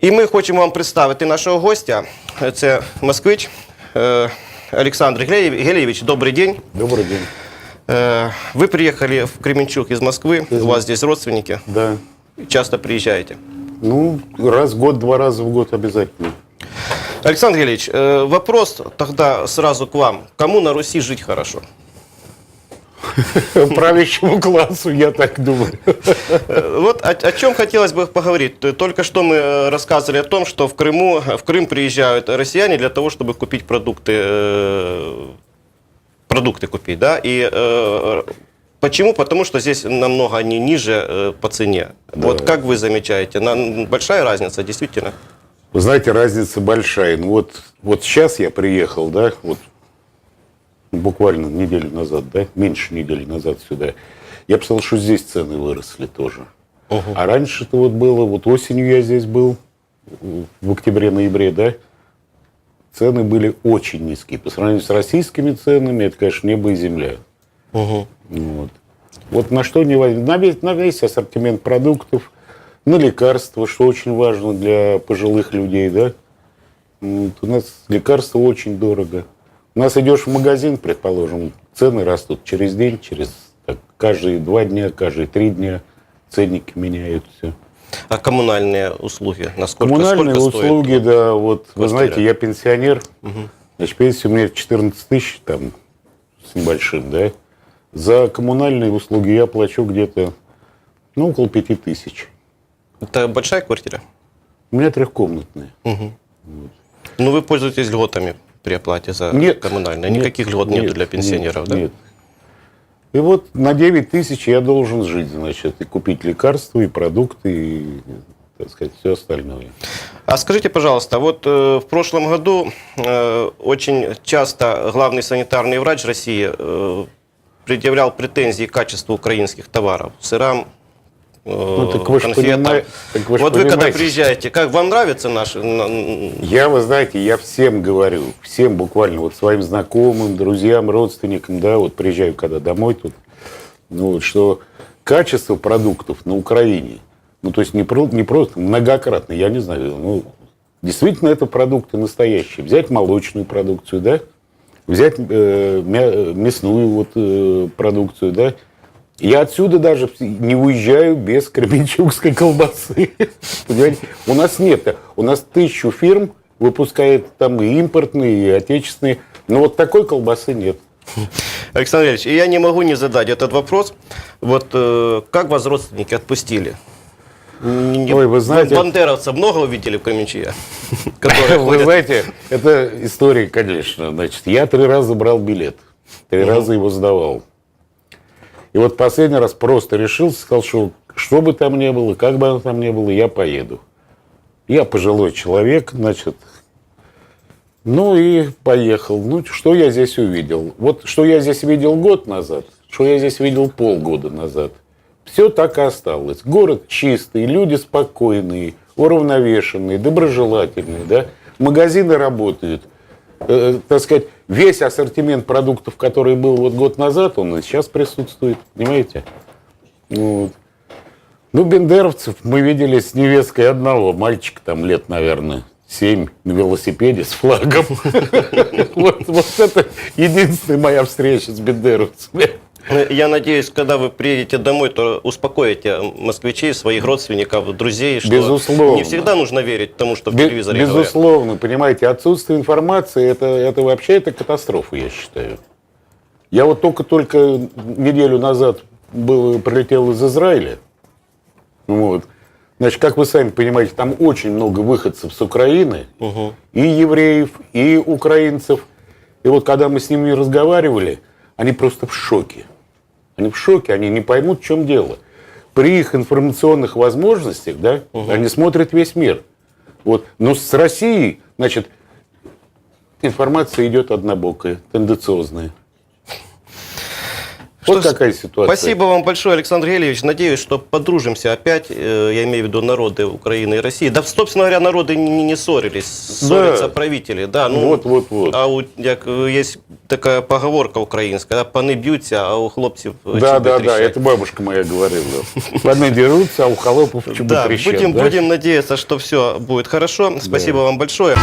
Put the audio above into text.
І ми хочемо вам представити нашого гостя. Це москвич е, Олександр Гелєв- Гелєвич. Добрий день. Добрый день. Э, Вы приехали в Кременчуг из Москвы, у вас здесь родственники, Да. часто приезжаете. Ну, раз в год, два раза в год обязательно. Александр Гелевич, э, вопрос тогда сразу к вам. Кому на Руси жить хорошо? Правящему классу, я так думаю. Э, Вот о, о чем хотелось бы поговорить. Только что мы э, рассказывали о том, что в Крыму, в Крым приезжают россияне для того, чтобы купить продукты, э, продукты купить, да, и Почему? Потому что здесь намного они ниже э, по цене. Да. Вот как вы замечаете, на- большая разница, действительно? Вы знаете, разница большая. Ну вот, вот сейчас я приехал, да, вот буквально неделю назад, да, меньше недели назад сюда. Я посмотрел, что здесь цены выросли тоже. А раньше-то вот было, вот осенью я здесь был, в октябре-ноябре, да, цены были очень низкие. По сравнению с российскими ценами, это, конечно, небо и земля. Вот. Вот на что не возьмем. На весь, на весь ассортимент продуктов, на лекарства, что очень важно для пожилых людей, да. Вот У нас лекарства очень дорого. У нас идешь в магазин, предположим, цены растут через день, через так, каждые два дня, каждые три дня ценники меняются. А коммунальные услуги? Насколько, Коммунальные сколько стоит? услуги, да, вот, вы квартира? знаете, я пенсионер, значит, пенсия у меня 14 тысяч там с небольшим, да. За коммунальные услуги я плачу где-то, ну, около пяти тысяч. Это большая квартира? У меня трехкомнатная. Ну, вы пользуетесь льготами при оплате за Нет. коммунальные. Нет, Никаких льгот нет, нет, для пенсионеров, нет, да? Нет. И вот на 9 тысяч я должен жить, значит, и купить лекарства, и продукты, и, так сказать, все остальное. А скажите, пожалуйста, вот э, в прошлом году э, очень часто главный санитарный врач России э, предъявлял претензии к качеству украинских товаров, сырам, Ну, так вы конфетам. понимаете- так вы вот вы когда понимаете. приезжаете, как вам нравятся наши? на- Я, вы знаете, я всем говорю, всем буквально, вот своим знакомым, друзьям, родственникам, да, вот приезжаю когда домой тут, ну, вот, что качество продуктов на Украине, ну, то есть не, про- не просто, многократно, я не знаю, ну, действительно это продукты настоящие. Взять молочную продукцию, да, взять э, мя- мясную вот э, продукцию, да, я отсюда даже не уезжаю без кременчугской колбасы. Понимаете? У нас нет. У нас тысячу фирм выпускает там и импортные, и отечественные. Но вот такой колбасы нет. Александр Ильич, я не могу не задать этот вопрос. Вот э, как вас родственники отпустили? Не- Ой, вы знаете- Бандеровцев много увидели в? Которые Вы знаете, это история, конечно. Значит, я три раза брал билет. Три раза его сдавал. И вот последний раз просто решился, сказал, что что бы там ни было, как бы оно там ни было, я поеду. Я пожилой человек, значит, ну и поехал. Ну, что я здесь увидел? Вот что я здесь видел год назад, что я здесь видел полгода назад. Все так и осталось. Город чистый, люди спокойные, уравновешенные, доброжелательные, да? Магазины работают. Э, так сказать, весь ассортимент продуктов, который был вот год назад, он и сейчас присутствует, понимаете? Вот. Ну, бендеровцев мы видели с невесткой одного, мальчика там лет, наверное, семь на велосипеде с флагом. Вот это единственная моя встреча с бендеровцами. Э, Я надеюсь, когда вы приедете домой, то успокоите москвичей, своих родственников, друзей, что Безусловно. не всегда нужно верить тому, что в Бе- телевизоре говорят. Безусловно, понимаете, отсутствие информации, это, это вообще это катастрофа, я считаю. Я вот только-только неделю назад был, прилетел из Израиля. Вот. Значит, как вы сами понимаете, там очень много выходцев с Украины, и евреев, и украинцев. И вот когда мы с ними разговаривали, они просто в шоке. Они в шоке, они не поймут, в чем дело. При их информационных возможностях, да, они смотрят весь мир. Вот. Но с Россией, значит, информация идет однобокая, тенденциозная. Вот Что ж, какая ситуация. Спасибо вам большое, Александр Гелевич. Надеюсь, что подружимся опять. э, Я имею в виду народы Украины и России. Да, собственно говоря, народы не, не ссорились. Ссорятся правители. Да, ну, Вот, вот, вот. А у, як, е, є така поговорка українська, да, пани б'ються, а у хлопців Да, чоби да, да, тріщать. это бабушка моя говорила. Паны дерутся, а у холопов чубы Да, трещат, будем, да? будем надеяться, что все будет хорошо. Спасибо вам большое.